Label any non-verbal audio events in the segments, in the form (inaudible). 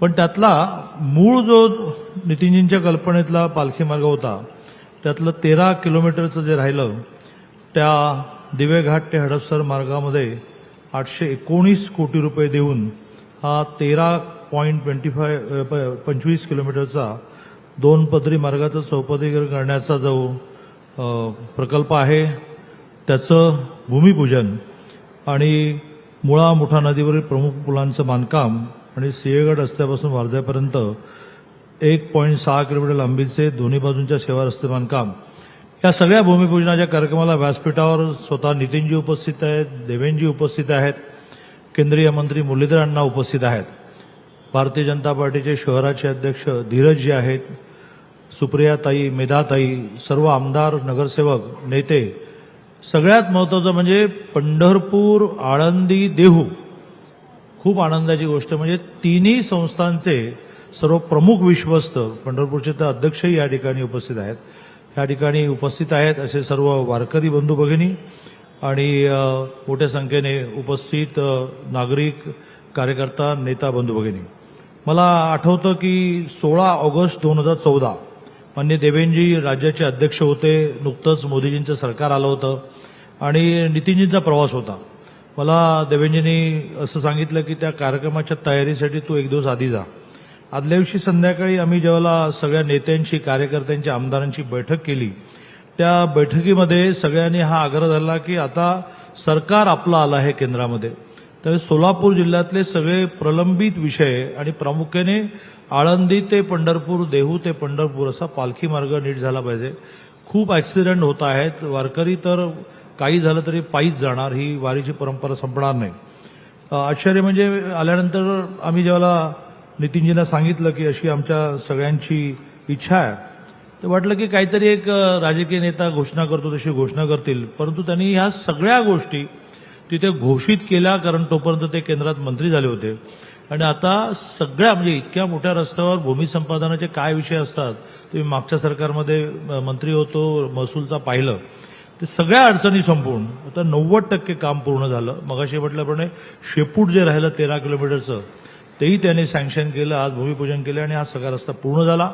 पण त्यातला मूळ जो नितीनजींच्या कल्पनेतला पालखी मार्ग होता त्यातलं तेरा किलोमीटरचं जे राहिलं त्या दिवेघाट ते हडपसर मार्गामध्ये आठशे एकोणीस कोटी रुपये देऊन हा तेरा पॉईंट ट्वेंटी फाय पंचवीस किलोमीटरचा दोन पदरी मार्गाचं चौपदरीकरण करण्याचा जो प्रकल्प आहे त्याचं भूमिपूजन आणि मुळा मुठा नदीवरील प्रमुख पुलांचं बांधकाम आणि सिंहगड रस्त्यापासून वारजापर्यंत एक पॉईंट सहा किलोमीटर लांबीचे दोन्ही बाजूंच्या सेवा रस्ते बांधकाम. या सगळ्या भूमिपूजनाच्या कार्यक्रमाला व्यासपीठावर स्वतः नितीनजी उपस्थित आहेत देवेंजी उपस्थित आहेत केंद्रीय मंत्री मुरलीधर अण्णा उपस्थित आहेत. भारतीय जनता पार्टीचे शहराचे अध्यक्ष धीरजजी आहेत सुप्रियाताई मेधाताई सर्व आमदार नगरसेवक नेते. सगळ्यात महत्त्वाचं म्हणजे पंढरपूर आळंदी देहू. खूप आनंदाची गोष्ट म्हणजे तिन्ही संस्थांचे सर्व प्रमुख विश्वस्त पंढरपूरचे तर अध्यक्षही या ठिकाणी उपस्थित आहेत. या ठिकाणी उपस्थित आहेत असे सर्व वारकरी बंधू भगिनी आणि मोठ्या संख्येने उपस्थित नागरिक कार्यकर्ता नेता बंधू भगिनी. मला आठवतं की सोळा ऑगस्ट दोन हजार चौदा मान्य देवेंजी राज्याचे अध्यक्ष होते नुकतंच मोदीजींचं सरकार आलं होतं आणि नितीनजींचा प्रवास होता. मला देवेंजींनी असं सांगितलं की त्या कार्यक्रमाच्या तयारीसाठी तू एक दिवस आधी जा. आदल्या दिवशी संध्याकाळी आम्ही जेव्हा सगळ्या नेत्यांची कार्यकर्त्यांची आमदारांची बैठक केली त्या बैठकीमध्ये सगळ्यांनी हा आग्रह धरला की आता सरकार आपलं आलं आहे केंद्रामध्ये. त्यावेळी सोलापूर जिल्ह्यातले सगळे प्रलंबित विषय आणि प्रामुख्याने आळंदी ते पंढरपूर देहू ते पंढरपूर असा पालखी मार्ग नीट झाला पाहिजे. खूप ॲक्सिडेंट होत आहेत. वारकरी तर काही झालं तरी पायीच जाणार ही वारीची परंपरा संपणार नाही. आश्चर्य म्हणजे आल्यानंतर आम्ही जेव्हा नितीनजींना सांगितलं की अशी आमच्या सगळ्यांची इच्छा आहे तर वाटलं की काहीतरी एक राजकीय नेता घोषणा करतो तशी घोषणा करतील. परंतु त्यांनी ह्या सगळ्या गोष्टी तिथे घोषित केल्या कारण तोपर्यंत ते केंद्रात मंत्री झाले होते. आणि आता सगळ्या म्हणजे इतक्या मोठ्या रस्त्यावर भूमी संपादनाचे काय विषय असतात ते मागच्या सरकारमध्ये मंत्री होतो महसूलचा पाहिलं. ते सगळ्या अडचणी संपवून आता नव्वद टक्के काम पूर्ण झालं. मगाशी म्हटल्याप्रमाणे शेपूट जे राहिलं तेरा किलोमीटरचं तेही त्याने सँक्शन केलं आज भूमिपूजन केलं आणि हा सगळा रस्ता पूर्ण झाला.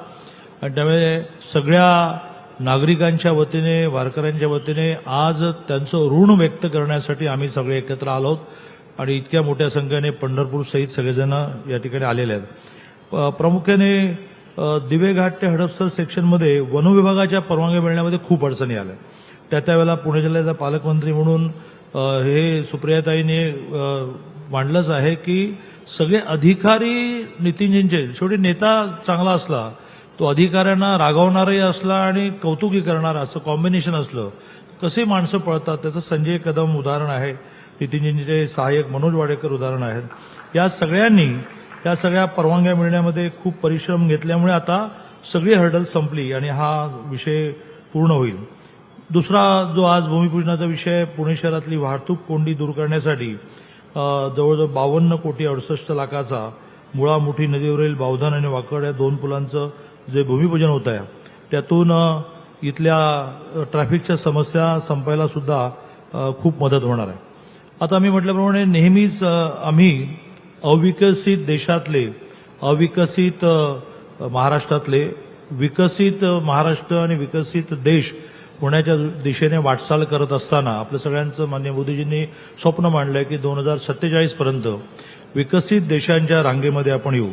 आणि त्यामुळे सगळ्या नागरिकांच्या वतीने वारकऱ्यांच्या वतीने आज त्यांचं ऋण व्यक्त करण्यासाठी आम्ही सगळे एकत्र आलो आहोत. आणि इतक्या मोठ्या संख्येने पंढरपूर सहित सगळेजण या ठिकाणी आलेले आहेत. प्रामुख्याने दिवेघाट ते हडपसर सेक्शनमध्ये वनविभागाच्या परवानगी मिळण्यामध्ये खूप अडचणी आल्या. त्या त्यावेळेला पुणे जिल्ह्याचा पालकमंत्री म्हणून हे सुप्रियाताईने मांडलंच आहे की सगळे अधिकारी नितीनजींचे शेवटी नेता चांगला असला तो अधिकाऱ्यांना रागवणारही असला आणि कौतुकी करणारा असं कॉम्बिनेशन असलं कसे माणसं पळतात त्याचं संजय कदम उदाहरण आहे नितीनजींचे सहाय्यक मनोज वाडेकर उदाहरण आहेत या सगळ्यांनी या सगळ्या परवानग्या मिळण्यामध्ये खूप परिश्रम घेतल्यामुळे आता सगळी हर्डल संपली आणि हा विषय पूर्ण होईल. दुसरा जो आज भूमिपूजनाचा विषय पुणे शहरातली वाहतूक कोंडी दूर करण्यासाठी जवळजवळ बावन्न कोटी अडुसष्ट लाखाचा मुळामुठी नदीवरील बावधान आणि वाकड या दोन पुलांचं जे भूमिपूजन होत आहे त्यातून इथल्या ट्रॅफिकच्या समस्या संपायला सुद्धा खूप मदत होणार आहे. आता मी म्हटल्याप्रमाणे नेहमीच आम्ही अविकसित देशातले अविकसित महाराष्ट्रातले विकसित महाराष्ट्र आणि विकसित देश होण्याच्या दिशेने वाटचाल करत असताना आपलं सगळ्यांचं मान्य मोदीजींनी स्वप्न मांडलं आहे की दोन हजार सत्तेचाळीसपर्यंत विकसित देशांच्या रांगेमध्ये आपण येऊ.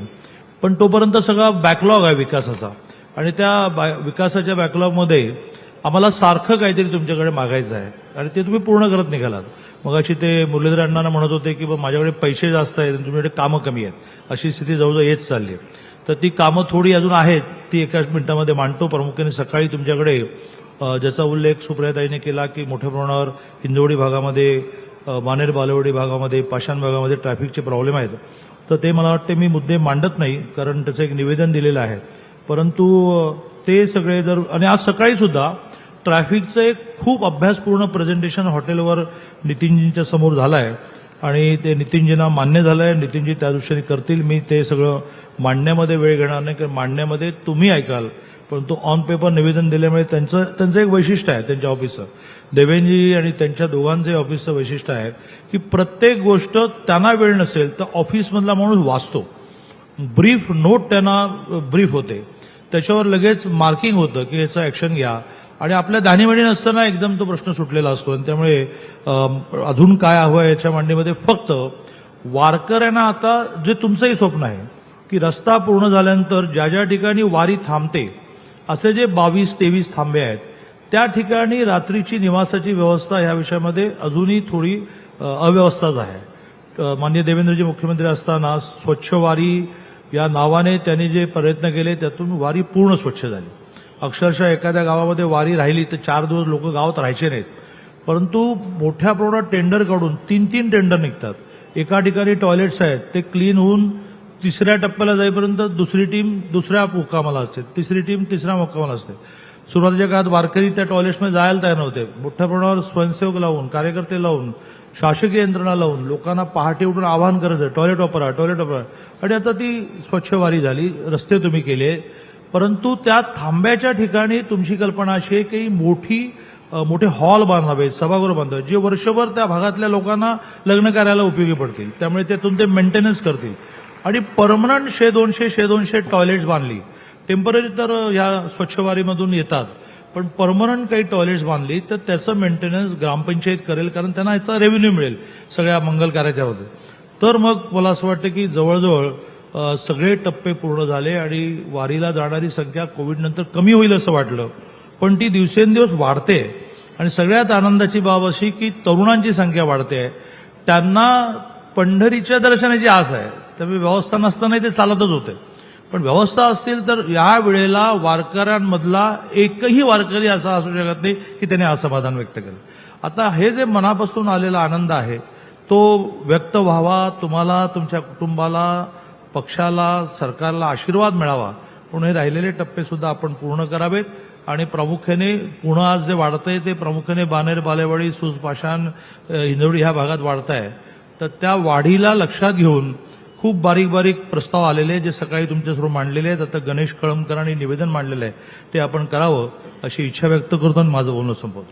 पण तोपर्यंत सगळा बॅकलॉग आहे विकासाचा आणि त्या बॅ- विकासाच्या बॅकलॉगमध्ये आम्हाला सारखं काहीतरी तुमच्याकडे मागायचं आहे. आणि ते तुम्ही पूर्ण करत निघालात. मग अशी ते मुरलीधर अण्णांना म्हणत होते की बा माझ्याकडे पैसे जास्त आहेत आणि तुमच्याकडे कामं कमी आहेत. अशी स्थिती जवळजवळ येत चालली आहे. तर ती कामं थोडी अजून आहेत ती एकाच मिनिटामध्ये मांडतो. प्रामुख्याने सकाळी तुमच्याकडे ज्याचा उल्लेख सुप्रियाताईने केला की मोठ्या प्रमाणावर हिंजवडी भागामध्ये मानेर बालेवाडी भागामध्ये पाषाण भागामध्ये ट्रॅफिकचे प्रॉब्लेम आहेत. तर ते मला वाटते मी मुद्दे मांडत नाही कारण त्याचं एक निवेदन दिलेलं आहे. परंतु ते सगळे जर आणि आज सकाळी सुद्धा ट्रॅफिकचं एक खूप अभ्यासपूर्ण प्रेझेंटेशन हॉटेलवर नितीनजींच्या समोर झालं आहे आणि ते नितीनजींना मान्य झालं आहे नितीनजी त्या दृष्टीने करतील. मी ते सगळं मांडण्यामध्ये वेळ घेणार नाही कारण मांडण्यामध्ये तुम्ही ऐकाल. परंतु ऑन पेपर निवेदन दिल्यामुळे त्यांचं त्यांचं एक वैशिष्ट्य आहे त्यांच्या ऑफिसचं देवेंजी आणि त्यांच्या दोघांचे ऑफिसचं वैशिष्ट्य आहे की प्रत्येक गोष्ट त्यांना वेळ नसेल तर ऑफिसमधला माणूस वाचतो. ब्रीफ नोट त्यांना ब्रीफ होते. त्याच्यावर लगेच मार्किंग होतं की याचं ॲक्शन घ्या. आणि आपल्या दाणीवाणी नसताना एकदम तो प्रश्न सुटलेला असतो. आणि त्यामुळे अजून काय हवं याच्या मांडणीमध्ये फक्त वारकऱ्यांना आता जे तुमचंही स्वप्न आहे की रस्ता पूर्ण झाल्यानंतर ज्या ज्या ठिकाणी वारी थांबते असे जे बावीस तेवीस थांबे आहेत त्या ठिकाणी रात्रीची निवासाची व्यवस्था ह्या विषयामध्ये अजूनही थोडी अव्यवस्थाच आहे. अ, माननीय देवेंद्रजी मुख्यमंत्री असताना स्वच्छ वारी या नावाने त्यांनी जे प्रयत्न केले त्यातून वारी पूर्ण स्वच्छ झाली. अक्षरशः एखाद्या गावामध्ये वारी राहिली तर चार दिवस लोक गावात राहायचे नाहीत. परंतु मोठ्या प्रमाणात टेंडर काढून तीन तीन टेंडर निघतात. एका ठिकाणी टॉयलेट्स आहेत ते क्लीन होऊन तिसऱ्या टप्प्याला जाईपर्यंत दुसरी टीम दुसऱ्या मुक्कामाला असते. तिसरी टीम तिसऱ्या मुक्कामाला असते. सुरुवातीच्या काळात वारकरी त्या टॉयलेट्समध्ये जायला तयार नव्हते. मोठ्या प्रमाणावर स्वयंसेवक लावून कार्यकर्ते लावून शासकीय यंत्रणा लावून लोकांना पहाटे उठून आवाहन करत टॉयलेट वापरा टॉयलेट वापरा. आणि आता ती स्वच्छ वारी झाली. रस्ते तुम्ही केले. परंतु त्या थांब्याच्या ठिकाणी तुमची कल्पना अशी आहे की मोठी मोठे हॉल बांधावे सभागृह बांधावे जे वर्षभर त्या भागातल्या लोकांना लग्न करायला उपयोगी पडतील. त्यामुळे त्यातून ते मेंटेनन्स करतील. आणि परमनंट शे दोनशे शे दोनशे टॉयलेट्स बांधली. टेंपररी तर ह्या स्वच्छवारीमधून येतात. पण परमनंट काही टॉयलेट्स बांधली तर त्याचं मेंटेनन्स ग्रामपंचायत करेल कारण त्यांना याचा रेव्हेन्यू मिळेल सगळ्या मंगल कार्याच्यामध्ये. तर मग मला असं वाटतं की जवळजवळ सगळे टप्पे पूर्ण झाले आणि वारीला जाणारी संख्या कोविडनंतर कमी होईल असं वाटलं. पण ती दिवसेंदिवस वाढते. आणि सगळ्यात आनंदाची बाब अशी की तरुणांची संख्या वाढते. आहे त्यांना पंढरीच्या दर्शनाची आस आहे. त्यामुळे व्यवस्था नसतानाही ते चालतच होते. पण व्यवस्था असतील तर या वेळेला वारकऱ्यांमधला एकही वारकरी असा असू शकत नाही की त्याने असमाधान व्यक्त केलं. आता हे जे मनापासून आलेला आनंद आहे तो व्यक्त व्हावा तुम्हाला तुमच्या कुटुंबाला पक्षाला सरकारला आशीर्वाद मिळावा पण हे राहिलेले टप्पे सुद्धा आपण पूर्ण करावेत आणि प्रामुख्याने पुन्हा आज जे वाढतंय ते प्रामुख्याने बानेर बालेवाडी सुजपाषाण हिंदवडी ह्या भागात वाढत आहे तर त्या वाढीला लक्षात घेऊन खूप बारीक बारीक प्रस्ताव आलेले आहेत, जे सकाळी तुमच्यासमोर मांडलेले आहेत. आता गणेश कळमकरांनी निवेदन मांडलेलं आहे. ते आपण करावं अशी इच्छा व्यक्त करतो आणि माझं बोलणं संपवतो.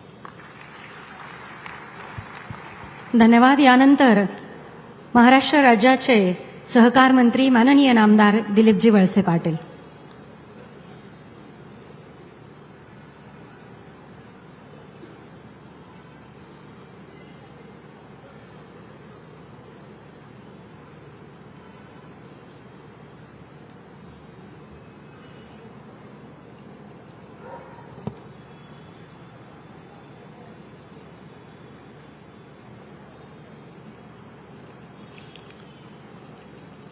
धन्यवाद. यानंतर महाराष्ट्र राज्याचे सहकार मंत्री माननीय नामदार दिलीपजी वळसे पाटील.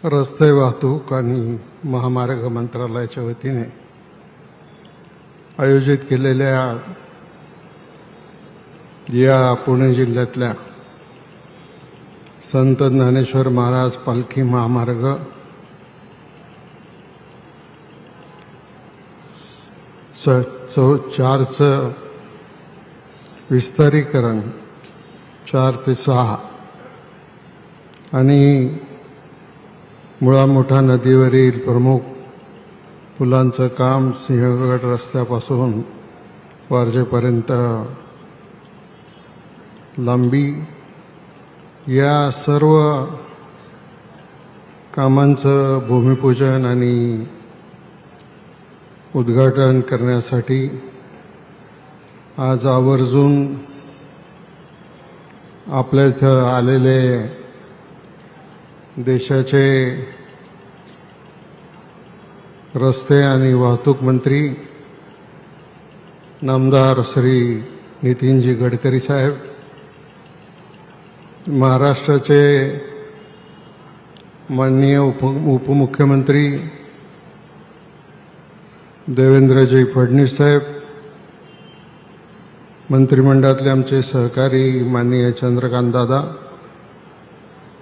रस्ते वाहतूक आणि महामार्ग मंत्रालयाच्या वतीने आयोजित केलेल्या या पुणे जिल्ह्यातल्या संत ज्ञानेश्वर महाराज पालखी महामार्ग स चौ चारचं विस्तारीकरण चार ते सहा आणि मुळा मोठा नदीवरील प्रमुख पुलांचं काम सिंहगड रस्त्यापासून वारजेपर्यंत लांबी या सर्व कामांचं भूमिपूजन आणि उद्घाटन करण्यासाठी आज आवर्जून आपल्या इथं आलेले देशाचे रस्ते आणि वाहतूक मंत्री नामदार श्री नितीनजी गडकरी साहेब महाराष्ट्राचे माननीय उप उपमुख्यमंत्री देवेंद्रजी फडणवीस साहेब मंत्रिमंडळातले आमचे सहकारी माननीय चंद्रकांत दादा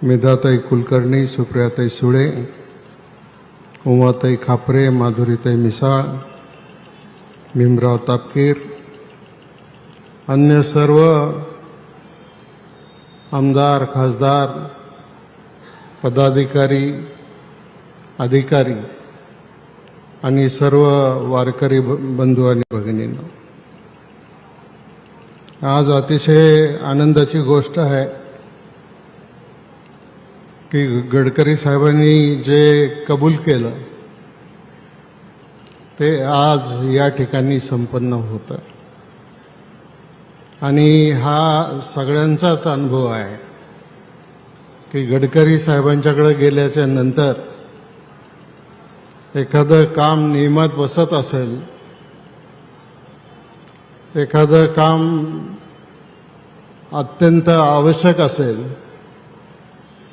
मेधाताई कुलकर्णी सुप्रियाताई सुळे उमाताई खापरे माधुरीताई मिसाळ भीमराव तापकीर अन्य सर्व आमदार खासदार पदाधिकारी अधिकारी आणि सर्व वारकरी ब- बंधू आणि भगिनींना. आज अतिशय आनंदाची गोष्ट आहे. की गडकरी साहेबांनी जे कबूल केलं ते आज या ठिकाणी संपन्न होतं. आणि हा सगळ्यांचाच अनुभव आहे की गडकरी साहेबांच्याकडे गेल्याच्यानंतर एखादं काम नियमात बसत असेल एखादं काम अत्यंत आवश्यक असेल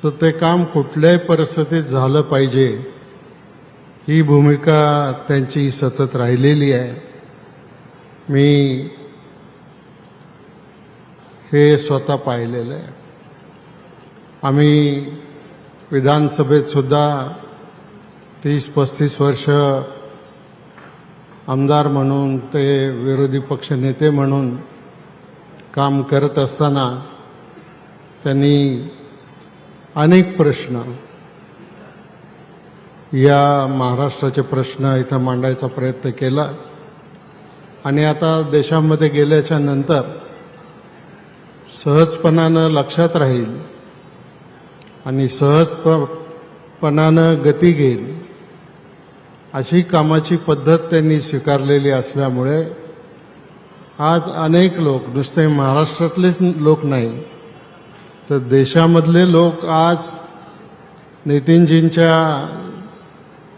तर ते काम कुठल्याही परिस्थितीत झालं पाहिजे. ही भूमिका त्यांची सतत राहिलेली आहे. मी हे स्वतः पाहिलेलं आहे. आम्ही विधानसभेत सुद्धा तीस पस्तीस वर्ष आमदार म्हणून ते विरोधी पक्षनेते म्हणून काम करत असताना त्यांनी अनेक प्रश्न. या महाराष्ट्राचे प्रश्न इथं मांडायचा प्रयत्न केला. आणि आता देशामध्ये गेल्याच्यानंतर सहजपणानं लक्षात राहील आणि सहजपणानं गती घेईल अशी कामाची पद्धत त्यांनी स्वीकारलेली असल्यामुळे आज अनेक लोक नुसते महाराष्ट्रातलेच लोक नाही तर देशामधले लोक आज नितीनजींच्या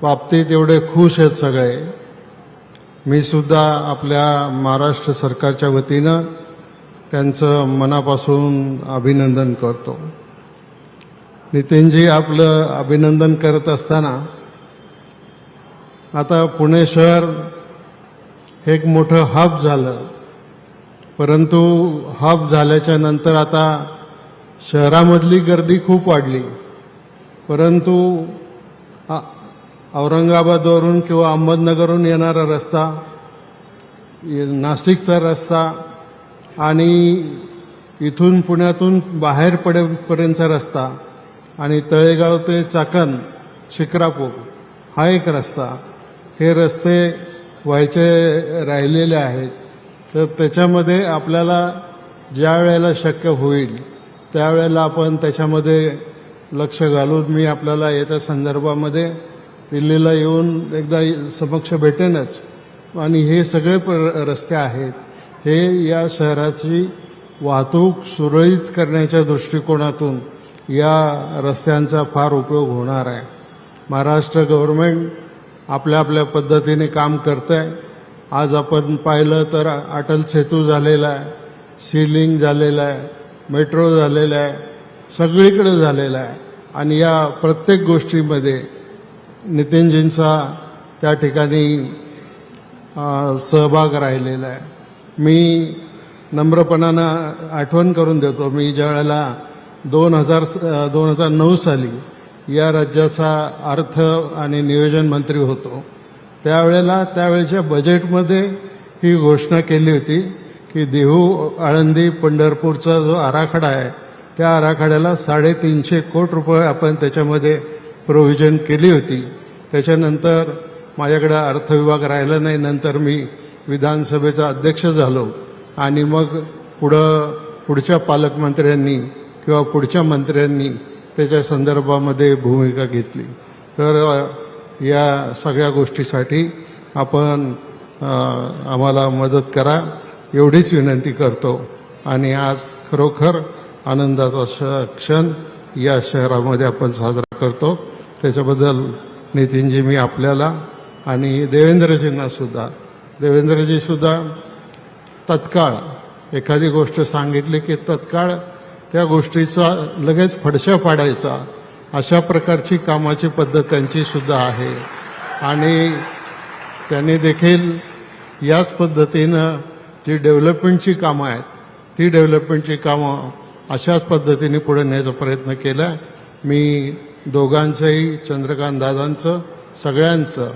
बाबतीत एवढे खुश आहेत सगळे. मी सुद्धा आपल्या महाराष्ट्र सरकारच्या वतीनं त्यांचं मनापासून अभिनंदन करतो. नितीनजी आपलं अभिनंदन करत असताना आता पुणे शहर हे एक मोठं हब झालं. परंतु हब झाल्याच्यानंतर आता शहरामधली गर्दी खूप वाढली. परंतु औरंगाबादवरून किंवा अहमदनगरहून येणारा रस्ता नाशिकचा रस्ता आणि इथून पुण्यातून बाहेर पडेपर्यंतचा रस्ता आणि तळेगाव ते चाकण शिक्रापूर हा एक रस्ता. हे रस्ते व्हायचे राहिलेले आहेत. तर त्याच्यामध्ये आपल्याला ज्या वेळेला शक्य होईल त्यावेळेला आपण त्याच्यामध्ये लक्ष घालून मी आपल्याला याच्या संदर्भामध्ये दिल्लीला येऊन एकदा समक्ष भेटेनच. आणि हे सगळे प्र- रस्ते आहेत. हे या शहराची वाहतूक सुरळीत करण्याच्या दृष्टिकोनातून या रस्त्यांचा फार उपयोग होणार आहे. महाराष्ट्र गव्हर्मेंट आपल्या आपल्या पद्धतीने काम करतं आहे आज आपण पाहिलं तर अटल सेतू झालेला आहे सीलिंग झालेलं आहे. मेट्रो झालेलं आहे सगळीकडे झालेलं आहे. आणि या प्रत्येक गोष्टीमध्ये नितीनजींचा त्या ठिकाणी सहभाग राहिलेला आहे. मी नम्रपणानं आठवण करून देतो मी ज्यावेळेला दोन हजार दोन हजार नऊ साली या राज्याचा अर्थ आणि नियोजन मंत्री होतो त्यावेळेला त्यावेळेच्या बजेटमध्ये ही घोषणा केली होती की देहू आळंदी पंढरपूरचा जो आराखडा आहे त्या आराखड्याला साडेतीनशे कोटी रुपये आपण त्याच्यामध्ये प्रोव्हिजन केली होती. त्याच्यानंतर माझ्याकडं अर्थविभाग राहिला नाही नंतर मी विधानसभेचा अध्यक्ष झालो. आणि मग पुढं पुढच्या पालकमंत्र्यांनी किंवा पुढच्या मंत्र्यांनी त्याच्या संदर्भामध्ये भूमिका घेतली. तर या सगळ्या गोष्टीसाठी आपण आम्हाला मदत करा. एवढीच विनंती करतो. आणि आज खरोखर आनंदाचा श क्षण या शहरामध्ये आपण साजरा करतो. त्याच्याबद्दल नितीनजी मी आपल्याला आणि देवेंद्रजींना सुद्धा देवेंद्रजी सुद्धा तत्काळ एखादी गोष्ट सांगितली की तत्काळ त्या गोष्टीचा लगेच फडशा पाडायचा. अशा प्रकारची कामाची पद्धत त्यांची सुद्धा आहे. आणि त्यांनी देखील याच पद्धतीनं जी डेव्हलपमेंटची कामं आहेत. ती डेव्हलपमेंटची कामं अशाच पद्धतीने पुढे नेण्याचा प्रयत्न केला मी दोघांचंही चंद्रकांत दादांचं सगळ्यांचं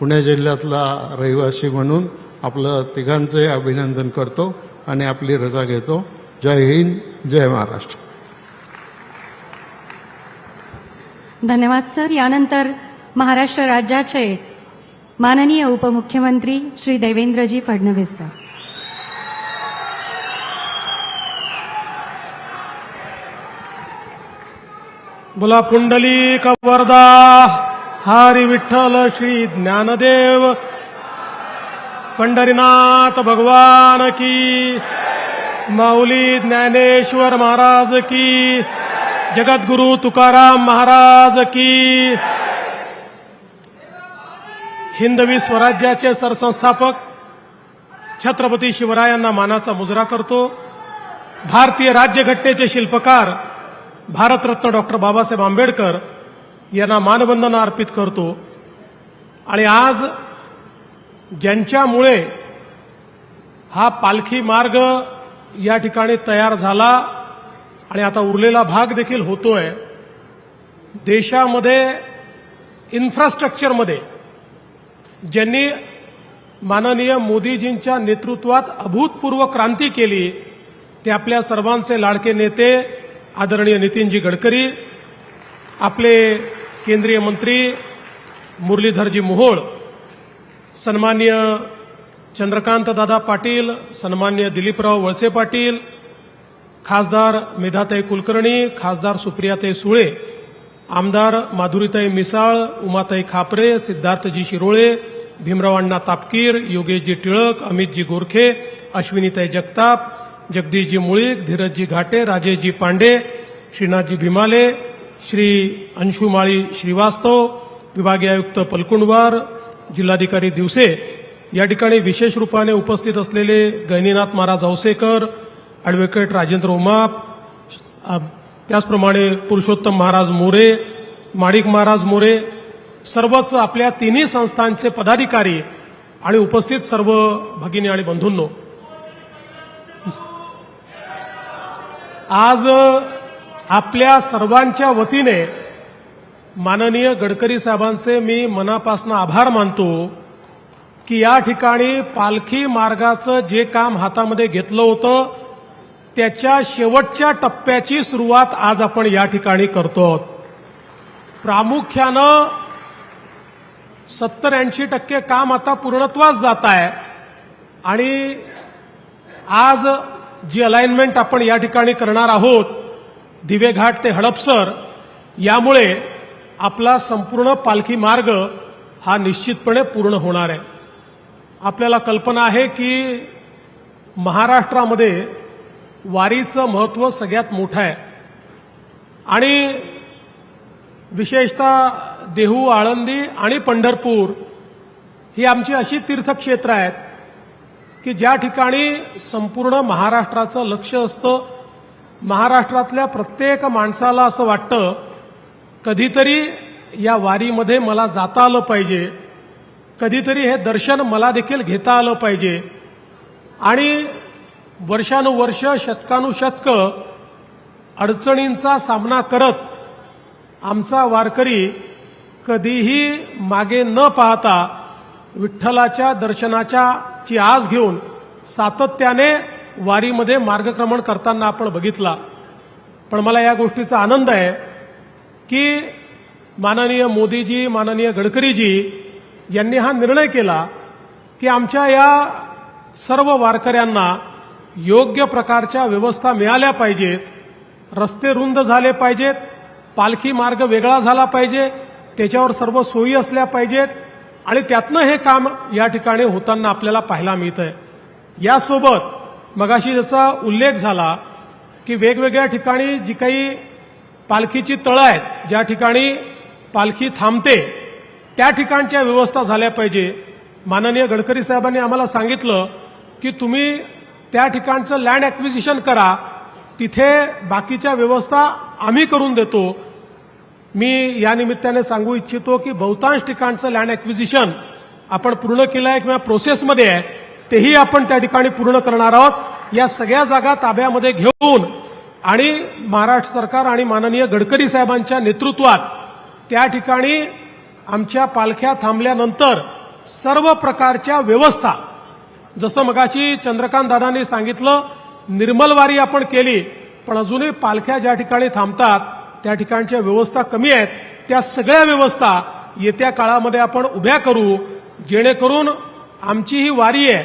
पुणे जिल्ह्यातला रहिवासी म्हणून आपलं तिघांचंही अभिनंदन करतो आणि आपली रजा घेतो. जय हिंद जय महाराष्ट्र. धन्यवाद सर. यानंतर महाराष्ट्र राज्याचे माननीय उपमुख्यमंत्री श्री देवेंद्रजी फडणवीस सर. बोला पुंडलिक वरदा हरी विठ्ठल श्री ज्ञानदेव पंढरीनाथ भगवान की माऊली ज्ञानेश्वर महाराज की जगद्गुरु तुकाराम महाराज की. हिंदवी स्वराज्याचे सरसंस्थापक छत्रपती शिवरायांना मानाचा मुजरा करतो. भारतीय राज्यघटनेचे शिल्पकार भारतरत्न डॉक्टर बाबासाहेब आंबेडकर यांना मानवंदना अर्पित करतो. आणि आज ज्यांच्यामुळे हा पालखी मार्ग या ठिकाणी तयार झाला आणि आता उरलेला भाग देखील होतोय देशामध्ये इन्फ्रास्ट्रक्चरमध्ये ज्यांनी माननीय मोदीजींच्या नेतृत्वात अभूतपूर्व क्रांती केली ते आपल्या सर्वांचे लाडके नेते आदरणीय नितीनजी गडकरी आपले केंद्रीय मंत्री मुरलीधरजी मोहोळ सन्मान्य चंद्रकांत दादा पाटील सन्मान्य दिलीपराव वळसे पाटील खासदार मेधाताई कुलकर्णी खासदार सुप्रियाताई सुळे आमदार माधुरीताई मिसाळ उमाताई खापरे सिद्धार्थजी शिरोळे भीमराव अण्णा तापकीर योगेशजी टिळक अमितजी गोरखे अश्विनीताई जगताप जगदीशजी मुळीक धीरजजी घाटे राजेशजी पांडे श्रीनाथजी भीमाले श्री अंशुमाळी श्रीवास्तव विभागीय आयुक्त पलकुंडवार जिल्हाधिकारी दिवसे. या ठिकाणी विशेष रूपाने उपस्थित असलेले गैनीनाथ महाराज औसेकर ॲडव्होकेट राजेंद्र उमाप त्याचप्रमाणे पुरुषोत्तम महाराज मोरे माणिक महाराज मोरे सर्वच आपल्या तिन्ही संस्थांचे पदाधिकारी आणि उपस्थित सर्व भगिनी आणि बंधूंनो. आज आपल्या सर्वांच्या वतीने माननीय गडकरी साहेबांचे मी मनापासून आभार मानतो की या ठिकाणी पालखी मार्गाचं जे काम हातामध्ये घेतलं होतं त्याच्या शेवटच्या टप्प्याची सुरुवात आज आपण या ठिकाणी करतो आहोत. प्रामुख्यानं सत्तर ऐंशी टक्के काम आता पूर्णत्वास जात आहे आणि आज जी अलाइनमेंट आपण या ठिकाणी करणार आहोत दिवेघाट ते हडपसर यामुळे आपला संपूर्ण पालखी मार्ग हा निश्चितपणे पूर्ण होणार आहे. आपल्याला कल्पना आहे की महाराष्ट्रामध्ये वारीचं महत्त्व सगळ्यात मोठं आहे. आणि विशेषतः देहू आळंदी आणि पंढरपूर ही आमची अशी तीर्थक्षेत्र आहेत की ज्या ठिकाणी संपूर्ण महाराष्ट्राचं लक्ष असतं महाराष्ट्रातल्या प्रत्येक माणसाला असं वाटतं कधीतरी या वारीमध्ये मला जाता आलं पाहिजे कधीतरी हे दर्शन मला देखील घेता आलं पाहिजे. आणि वर्षानुवर्ष शतकानुशतकं अडचणींचा सामना करत आमचा वारकरी कधीही मागे न पाहता विठ्ठलाच्या दर्शनाच्या ची आस घेऊन सातत्याने वारीमध्ये मार्गक्रमण करताना आपण बघितला. पण मला या गोष्टीचा आनंद आहे की माननीय मोदीजी माननीय गडकरीजी यांनी हा निर्णय केला की आमच्या या सर्व वारकऱ्यांना योग्य प्रकारच्या व्यवस्था मिळाल्या पाहिजेत रस्ते रुंद झाले पाहिजेत पालखी मार्ग वेगळा झाला पाहिजे त्याच्यावर सर्व सोयी असल्या पाहिजेत आणि त्यातनं हे काम या ठिकाणी होताना आपल्याला पाहायला मिळतंय. यासोबत मगाशी ज्याचा उल्लेख झाला की वेगवेगळ्या ठिकाणी जी काही पालखीची तळं आहेत ज्या ठिकाणी पालखी थांबते त्या ठिकाणच्या व्यवस्था झाल्या पाहिजे. माननीय गडकरी साहेबांनी आम्हाला सांगितलं की तुम्ही त्या ठिकाणचं लँड ॲक्विजिशन करा तिथे बाकीच्या व्यवस्था आम्ही करून देतो. मी या निमित्ताने सांगू इच्छितो की बहुतांश ठिकाणचं लँड ॲक्विजिशन आपण पूर्ण केलं आहे किंवा प्रोसेसमध्ये आहे तेही आपण त्या ठिकाणी पूर्ण करणार आहोत. या सगळ्या जागा ताब्यामध्ये घेऊन आणि महाराष्ट्र सरकार आणि माननीय गडकरी साहेबांच्या नेतृत्वात त्या ठिकाणी आमच्या पालख्या थांबल्यानंतर सर्व प्रकारच्या व्यवस्था जसं मगाची चंद्रकांत दादांनी सांगितलं निर्मलवारी आपण केली पण अजूनही पालख्या ज्या ठिकाणी थांबतात त्या ठिकाणच्या व्यवस्था कमी आहेत. त्या सगळ्या व्यवस्था येत्या काळामध्ये आपण उभ्या करू. जेणेकरून आमची ही वारी आहे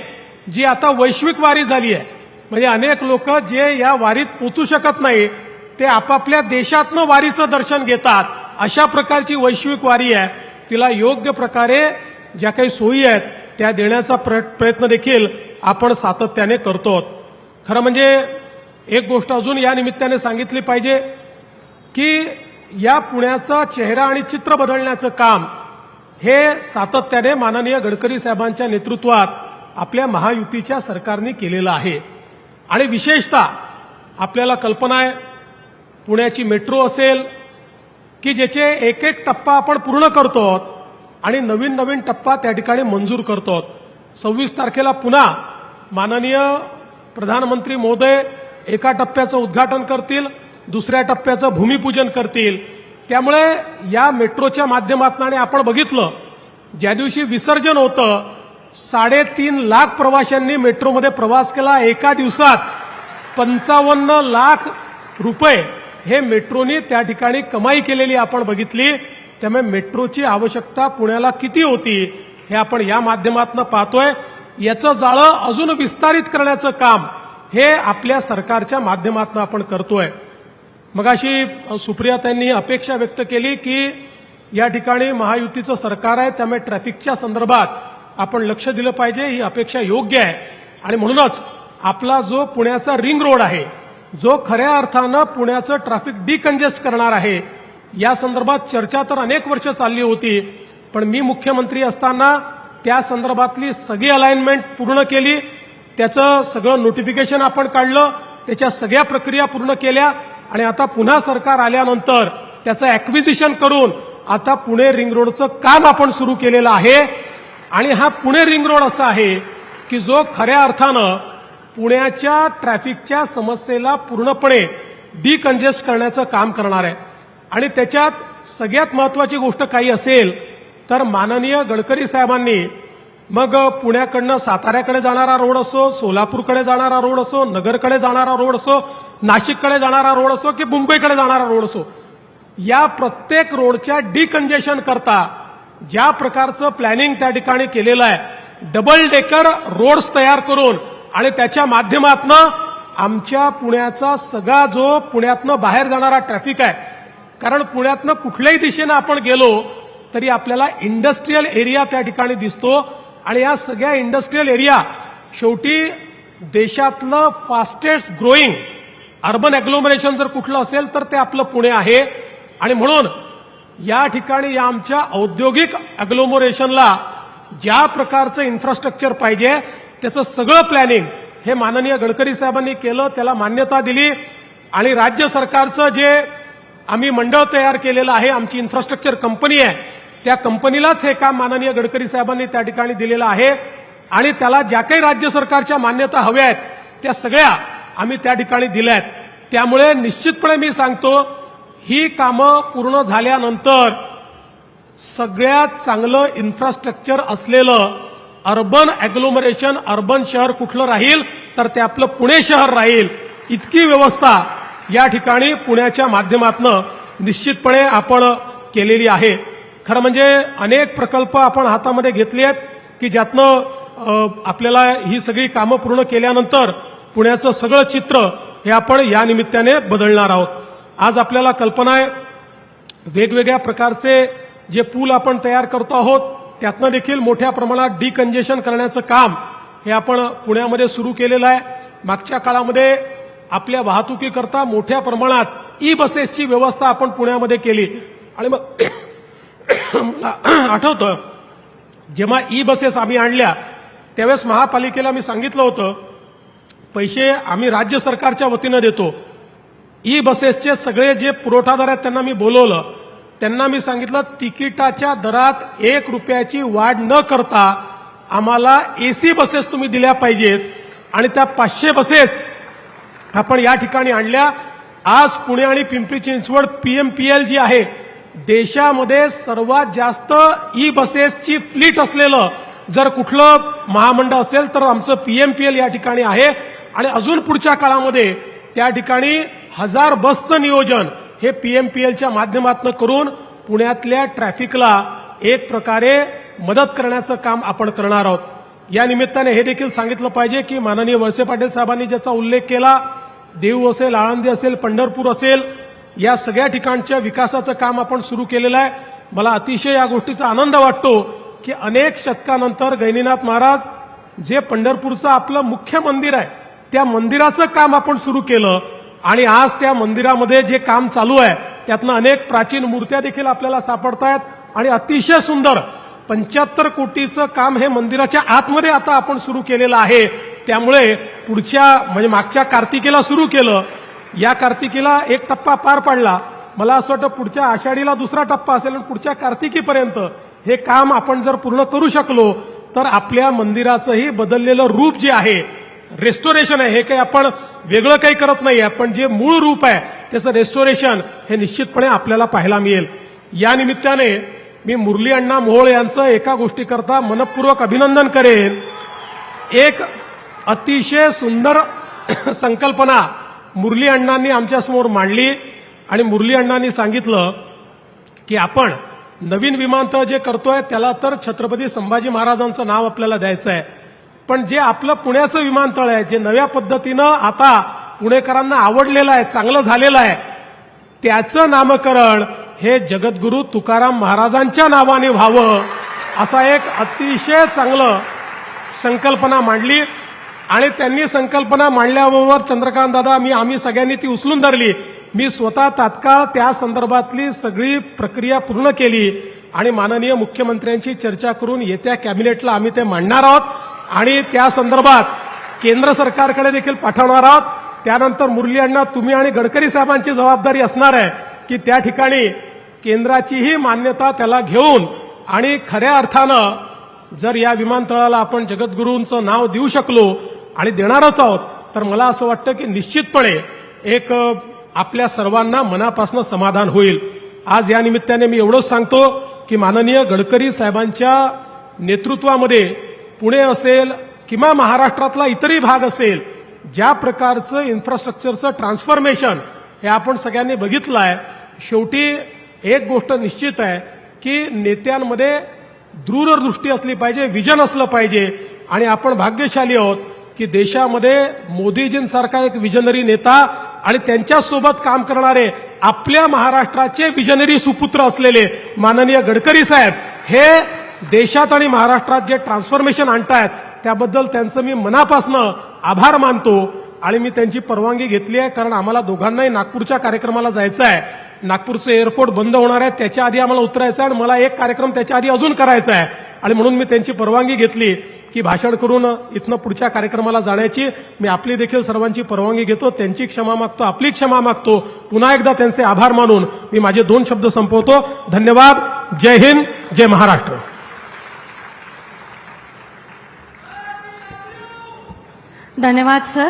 जी आता वैश्विक वारी झाली आहे. म्हणजे अनेक लोक जे या वारीत पोचू शकत नाही ते आपापल्या देशातनं वारीचं दर्शन घेतात. अशा प्रकारची वैश्विक वारी आहे. तिला योग्य प्रकारे ज्या काही सोयी आहेत त्या देण्याचा प्र- प्रयत्न देखील आपण सातत्याने करतो खरं म्हणजे एक गोष्ट अजून या निमित्ताने सांगितली पाहिजे. की या पुण्याचा चेहरा आणि चित्र बदलण्याचं काम हे सातत्याने माननीय गडकरी साहेबांच्या नेतृत्वात आपल्या महायुतीच्या सरकारने केलेलं आहे. आणि विशेषतः आपल्याला कल्पना आहे पुण्याची मेट्रो असेल की ज्याचे एक एक टप्पा आपण पूर्ण करतो आणि नवीन नवीन टप्पा त्या ठिकाणी मंजूर करतो. सव्वीस तारखेला पुन्हा माननीय प्रधानमंत्री मोदय एका टप्प्याचं उद्घाटन करतील. दुसऱ्या टप्प्याचं भूमिपूजन करतील. त्यामुळे या मेट्रोच्या माध्यमातून आपण बघितलं ज्या दिवशी विसर्जन होतं साडेतीन लाख प्रवाशांनी मेट्रोमध्ये प्रवास केला एका दिवसात. पंचावन्न लाख रुपये हे मेट्रोनी त्या ठिकाणी कमाई केलेली आपण बघितली. त्यामुळे मेट्रोची आवश्यकता पुण्याला किती होती हे आपण या माध्यमातून पाहतोय. याचं जाळं अजून विस्तारित करण्याचं काम हे आपल्या सरकारच्या माध्यमातून आपण करतोय. मगाशी सुप्रियाताईंनी अपेक्षा व्यक्त केली की या ठिकाणी महायुतीचं सरकार आहे त्यामुळे ट्रॅफिकच्या संदर्भात आपण लक्ष दिलं पाहिजे ही अपेक्षा योग्य आहे. आणि म्हणूनच आपला जो पुण्याचा रिंग रोड आहे जो खऱ्या अर्थानं पुण्याचं ट्रॅफिक डिकंजेस्ट करणार आहे या संदर्भात चर्चा तर अनेक वर्ष चालली होती पण मी मुख्यमंत्री असताना त्या संदर्भातली सगळी अलाइनमेंट पूर्ण केली त्याचं सगळं नोटिफिकेशन आपण काढलं त्याच्या सगळ्या प्रक्रिया पूर्ण केल्या आणि आता पुन्हा सरकार आल्यानंतर त्याचं ॲक्विजिशन करून आता पुणे रिंग रोडचं काम आपण सुरू केलेलं आहे. आणि हा पुणे रिंग रोड असा आहे की जो खऱ्या अर्थानं पुण्याच्या ट्रॅफिकच्या समस्येला पूर्णपणे डिकंजेस्ट करण्याचं काम करणार आहे. आणि त्याच्यात सगळ्यात महत्वाची गोष्ट काही असेल तर माननीय गडकरी साहेबांनी मग पुण्याकडनं साताऱ्याकडे जाणारा रोड असो सोलापूरकडे जाणारा रोड असो नगरकडे जाणारा रोड असो नाशिककडे जाणारा रोड असो की मुंबईकडे जाणारा रोड असो या प्रत्येक रोडच्या डिकंजेशन करता ज्या प्रकारचं प्लॅनिंग त्या ठिकाणी केलेलं आहे डबल डेकर रोड्स तयार करून आणि त्याच्या माध्यमातनं आमच्या पुण्याचा सगळा जो पुण्यातनं बाहेर जाणारा ट्रॅफिक आहे कारण पुण्यातनं कुठल्याही दिशेनं आपण गेलो तरी आपल्याला इंडस्ट्रीयल एरिया त्या ठिकाणी दिसतो आणि या सगळ्या इंडस्ट्रीयल एरिया शेवटी देशातलं फास्टेस्ट ग्रोईंग अर्बन अग्लोमरेशन जर कुठलं असेल तर ते आपलं पुणे आहे. आणि म्हणून या ठिकाणी या आमच्या औद्योगिक अग्लोमरेशनला ज्या प्रकारचं इन्फ्रास्ट्रक्चर पाहिजे त्याचं सगळं प्लॅनिंग हे माननीय गडकरी साहेबांनी केलं त्याला मान्यता दिली. आणि राज्य सरकारचं जे आम्ही मंडळ तयार केलेलं आहे आमची इन्फ्रास्ट्रक्चर कंपनी आहे त्या कंपनीलाच हे काम माननीय गडकरी साहेबांनी त्या ठिकाणी दिलेलं आहे. आणि त्याला ज्या काही राज्य सरकारच्या मान्यता हव्या आहेत त्या सगळ्या आम्ही त्या ठिकाणी दिल्या आहेत. त्यामुळे निश्चितपणे मी सांगतो ही कामं पूर्ण झाल्यानंतर सगळ्यात चांगलं इन्फ्रास्ट्रक्चर असलेलं अर्बन अॅग्लोमरेशन अर्बन शहर कुठलं राहील तर ते आपलं पुणे शहर राहील. इतकी व्यवस्था या ठिकाणी पुण्याच्या माध्यमातनं निश्चितपणे आपण केलेली आहे. खरं म्हणजे अनेक प्रकल्प आपण हातामध्ये घेतले आहेत की ज्यातनं आपल्याला ही सगळी कामं पूर्ण केल्यानंतर पुण्याचं सगळं चित्र हे आपण या निमित्ताने बदलणार आहोत. आज आपल्याला कल्पना आहे वेगवेगळ्या प्रकारचे जे पूल आपण तयार करतो आहोत त्यातनं देखील मोठ्या प्रमाणात डिकंजेशन करण्याचं काम हे आपण पुण्यामध्ये सुरू केलेलं आहे. मागच्या काळामध्ये आपल्या वाहतुकीकरता मोठ्या प्रमाणात ई बसेसची व्यवस्था आपण पुण्यामध्ये केली. आणि मग मला आठवतं. जेव्हा ई बसेस आम्ही आणल्या त्यावेळेस महापालिकेला मी सांगितलं होतं पैसे आम्ही राज्य सरकारच्या वतीनं देतो. ई बसेसचे सगळे जे पुरवठादार आहेत त्यांना मी बोलवलं. त्यांना मी सांगितलं तिकिटाच्या दरात एक रुपयाची वाढ न करता आम्हाला एसी बसेस तुम्ही दिल्या पाहिजेत. आणि त्या पाचशे बसेस आपण या ठिकाणी आणल्या. आज पुणे आणि पिंपरी चिंचवड पीएमपीएल जी आहे देशामध्ये सर्वात जास्त ई बसेसची फ्लीट असलेलं जर कुठलं महामंडळ असेल तर आमचं पीएमपीएल या ठिकाणी आहे. आणि अजून पुढच्या काळामध्ये त्या ठिकाणी हजार बसचं नियोजन हे पीएमपीएलच्या माध्यमातून करून पुण्यातल्या ट्रॅफिकला एक प्रकारे मदत करण्याचं काम आपण करणार आहोत. या निमित्ताने हे देखील सांगितलं पाहिजे की माननीय वळसे पाटील साहेबांनी ज्याचा उल्लेख केला देऊ असेल आळंदी असेल पंढरपूर असेल या सगळ्या ठिकाणच्या विकासाचं काम आपण सुरू केलेलं आहे. मला अतिशय या गोष्टीचा आनंद वाटतो की अनेक शतकानंतर गैनीनाथ महाराज जे पंढरपूरचं आपलं मुख्य मंदिर आहे त्या मंदिराचं काम आपण सुरू केलं आणि आज त्या मंदिरामध्ये जे काम चालू आहे त्यातनं अनेक प्राचीन मूर्त्या देखील आपल्याला सापडत आहेत आणि अतिशय सुंदर पंच्याहत्तर कोटीचं काम हे मंदिराच्या आतमध्ये आता आपण सुरू केलेलं आहे. त्यामुळे पुढच्या म्हणजे मागच्या कार्तिकेला सुरू केलं या कार्तिकीला एक टप्पा पार पडला. मला असं वाटतं पुढच्या आषाढीला दुसरा टप्पा असेल आणि पुढच्या कार्तिकीपर्यंत हे काम आपण जर पूर्ण करू शकलो तर आपल्या मंदिराचंही बदललेलं रूप जे आहे रेस्टोरेशन आहे हे काही आपण वेगळं काही करत नाही आपण जे मूळ रूप आहे त्याचं रेस्टोरेशन हे निश्चितपणे आपल्याला पाहायला मिळेल. या निमित्ताने मी मुरली अण्णा मोहोळ यांचं एका गोष्टीकरता मनपूर्वक अभिनंदन करेन. एक अतिशय सुंदर (coughs) संकल्पना मुरली अण्णांनी आमच्यासमोर मांडली आणि मुरली अण्णांनी सांगितलं की आपण नवीन विमानतळ जे करतोय त्याला तर छत्रपती संभाजी महाराजांचं नाव आपल्याला द्यायचं आहे. पण जे आपलं पुण्याचं विमानतळ आहे जे नव्या पद्धतीनं आता पुणेकरांना आवडलेलं आहे चांगलं झालेलं आहे त्याचं नामकरण हे जगद्गुरू तुकाराम महाराजांच्या नावाने व्हावं असा एक अतिशय चांगलं संकल्पना मांडली. आणि त्यांनी संकल्पना मांडल्याबरोबर चंद्रकांत दादा मी आम्ही सगळ्यांनी ती उचलून धरली. मी स्वतः तात्काळ त्या संदर्भातली सगळी प्रक्रिया पूर्ण केली आणि माननीय मुख्यमंत्र्यांची चर्चा करून येत्या कॅबिनेटला आम्ही ते मांडणार आहोत. आणि त्या संदर्भात केंद्र सरकारकडे देखील पाठवणार आहोत. त्यानंतर मुरली अण्णा तुम्ही आणि गडकरी साहेबांची जबाबदारी असणार आहे की त्या ठिकाणी केंद्राचीही मान्यता त्याला घेऊन आणि खऱ्या अर्थानं जर या विमानतळाला आपण जगद्गुरूंचं नाव देऊ शकलो आणि देणारच आहोत. तर मला असं वाटतं की निश्चितपणे एक आपल्या सर्वांना मनापासून समाधान होईल. आज या निमित्ताने मी एवढंच सांगतो की माननीय गडकरी साहेबांच्या नेतृत्वामध्ये पुणे असेल किंवा महाराष्ट्रातला इतरही भाग असेल ज्या प्रकारचं इन्फ्रास्ट्रक्चरचं ट्रान्सफॉर्मेशन हे आपण सगळ्यांनी बघितलं आहे. शेवटी एक गोष्ट निश्चित आहे की नेत्यांमध्ये दूरदृष्टी असली पाहिजे विजन असलं पाहिजे आणि आपण भाग्यशाली आहोत. की देशामध्ये मोदीजींसारखा एक विजनरी नेता आणि त्यांच्यासोबत काम करणारे आपल्या महाराष्ट्राचे विजनरी सुपुत्र असलेले माननीय गडकरी साहेब हे देशात आणि महाराष्ट्रात जे ट्रान्सफॉर्मेशन आणतायत त्याबद्दल त्यांचं मी मनापासनं आभार मानतो. आणि मी त्यांची परवानगी घेतली आहे कारण आम्हाला दोघांनाही नागपूरच्या कार्यक्रमाला जायचं आहे. नागपूरचं एअरपोर्ट बंद होणार आहे त्याच्या आधी आम्हाला उतरायचं आहे आणि मला एक कार्यक्रम त्याच्या आधी अजून करायचा आहे. आणि म्हणून मी त्यांची परवानगी घेतली की भाषण करून इथनं पुढच्या कार्यक्रमाला जाण्याची मी आपली देखील सर्वांची परवानगी घेतो त्यांची क्षमा मागतो आपली क्षमा मागतो. पुन्हा एकदा त्यांचे आभार मानून मी माझे दोन शब्द संपवतो. धन्यवाद. जय हिंद. जय महाराष्ट्र. धन्यवाद सर.